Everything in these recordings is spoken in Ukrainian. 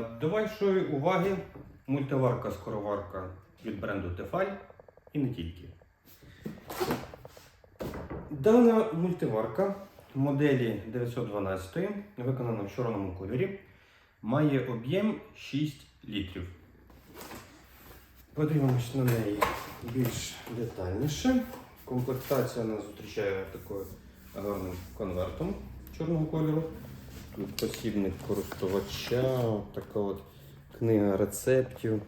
До вашої уваги мультиварка-скороварка від бренду Тефаль і не тільки. Дана мультиварка моделі 912 виконана в чорному кольорі, має об'єм 6 літрів. Подивимось на неї більш детальніше. Комплектація нас зустрічає такою гарним конвертом чорного кольору. Посібник користувача, така от книга рецептів.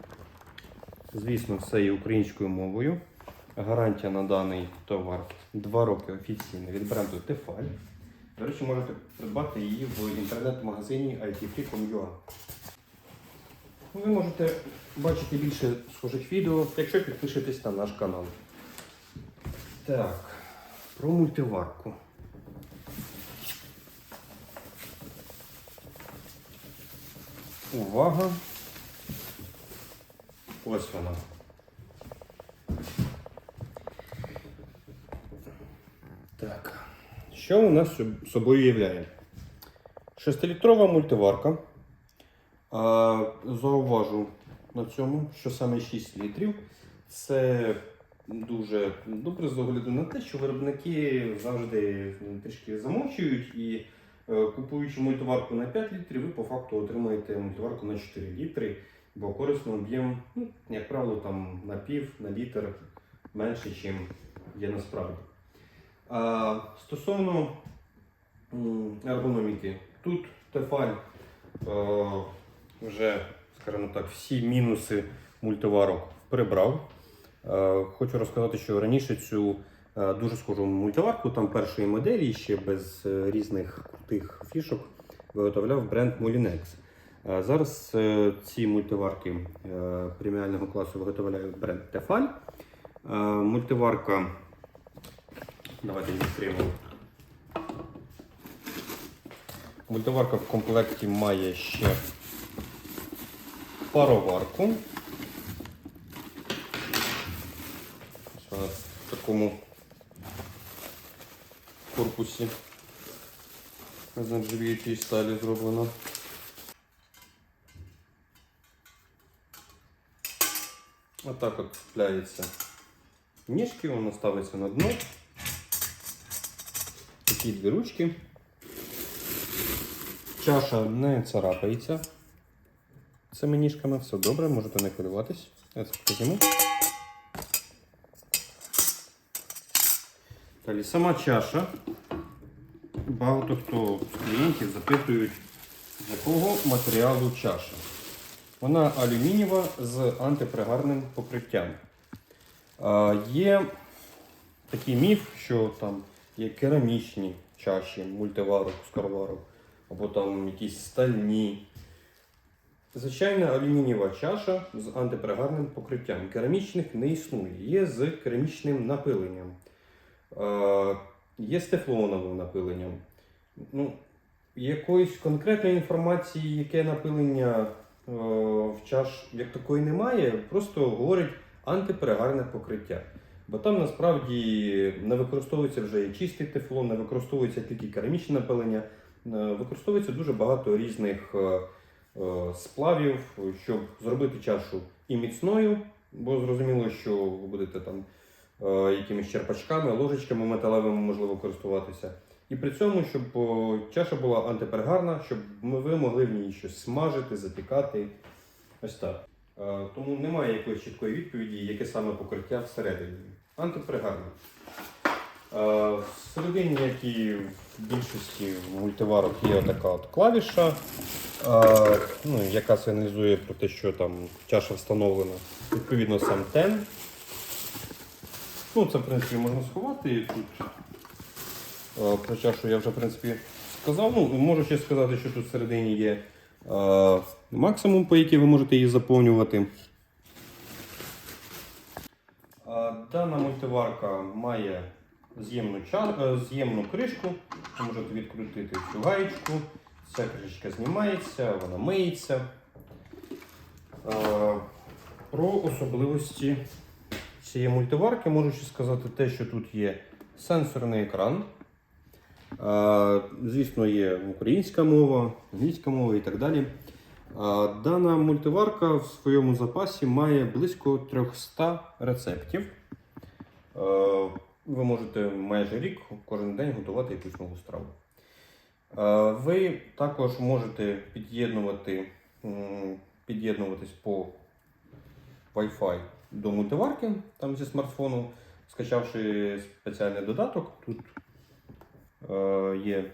Звісно, все є українською мовою. Гарантія на даний товар 2 роки офіційно від бренду Tefal. До речі, можете придбати її в інтернет-магазині itfree.com.ua. Ви можете бачити більше схожих відео, якщо підпишетесь на наш канал. Так, про мультиварку. Увага. Ось вона. Так. Що у нас соб- собою являє? Шестилітрова мультиварка. Зауважу на цьому, що саме 6 літрів. Це дуже добре з огляду на те, що виробники завжди трішки замовчують і купуючи мультиварку на 5 літрів, ви по факту отримаєте мультиварку на 4 літри, бо корисний об'єм, ну, як правило, там на пів, на літр менше, ніж є насправді. А, стосовно ергономіки, тут Тефаль е, вже, скажімо так, всі мінуси мультиварок прибрав. Е, Хочу розказати, що раніше цю е, дуже схожу мультиварку, там першої моделі, ще без е, різних крутих фішок, виготовляв бренд Molinex. Е, Зараз е, ці мультиварки е, преміального класу виготовляє бренд Tefal. Е, Мультиварка. Давайте відкриємо. Мультиварка в комплекті має ще пароварку. Ось вона в такому корпусі з нержавіючої сталі зроблена. Отак от цепляється ніжки, воно ставиться на дно. Такі дві ручки. Чаша не царапається цими ніжками, все добре, можете не хвилюватись. Я це покажу. Далі сама чаша. Багато хто з клієнтів запитують, з якого матеріалу чаша. Вона алюмінієва з антипригарним покриттям. А, є такий міф, що там є керамічні чаші, мультиварок, скороварок, або там якісь стальні. Звичайна алюмінієва чаша з антипригарним покриттям. Керамічних не існує. Є з керамічним напиленням. Є з тефлоновим напиленням. Ну, якоїсь конкретної інформації, яке напилення е, в чаш як такої немає, просто говорить антипригарне покриття. Бо там насправді не використовується вже і чистий тефлон, не використовується тільки керамічне напилення, е, використовується дуже багато різних е, сплавів, щоб зробити чашу і міцною, бо зрозуміло, що ви будете там якимись черпачками, ложечками металевими можливо користуватися. І при цьому, щоб чаша була антипергарна, щоб ви могли в ній щось смажити, запікати. Ось так. Е, Тому немає якоїсь чіткої відповіді, яке саме покриття всередині. Антипригарне. Е, Всередині, як і в більшості мультиварок, є така от клавіша, е, ну, яка сигналізує про те, що там чаша встановлена. Відповідно, сам тен. Ну, це, в принципі, можна сховати. Тут е, про чашу я вже, в принципі, сказав. Ну, можу ще сказати, що тут всередині є е, максимум, по який ви можете її заповнювати. Е, Дана мультиварка має з'ємну, е, з'ємну кришку. Ви можете відкрутити цю гаєчку. Ця кришечка знімається, вона миється. Е, Про особливості цієї мультиварки можу ще сказати те, що тут є сенсорний екран. Звісно, є українська мова, англійська мова і так далі. Дана мультиварка в своєму запасі має близько 300 рецептів. Ви можете майже рік кожен день готувати якусь нову страву. Ви також можете під'єднувати, під'єднуватись по Wi-Fi до мультиварки там зі смартфону, скачавши спеціальний додаток. Тут е, є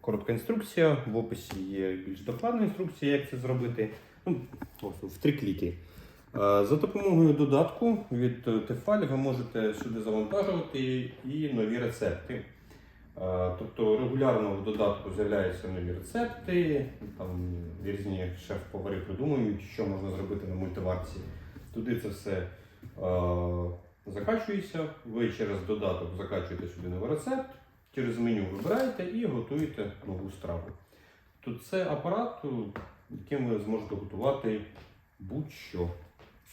коротка інструкція, в описі є більш докладна інструкція, як це зробити. Ну, ось в три кліки. Е, За допомогою додатку від Tefal ви можете сюди завантажувати і нові рецепти. Е, Тобто регулярно в додатку з'являються нові рецепти, там різні шеф-повари придумують, що можна зробити на мультиварці. Туди це все е, закачується. Ви через додаток закачуєте сюди новий рецепт, через меню вибираєте і готуєте нову страву. То це апарат, яким ви зможете готувати будь-що.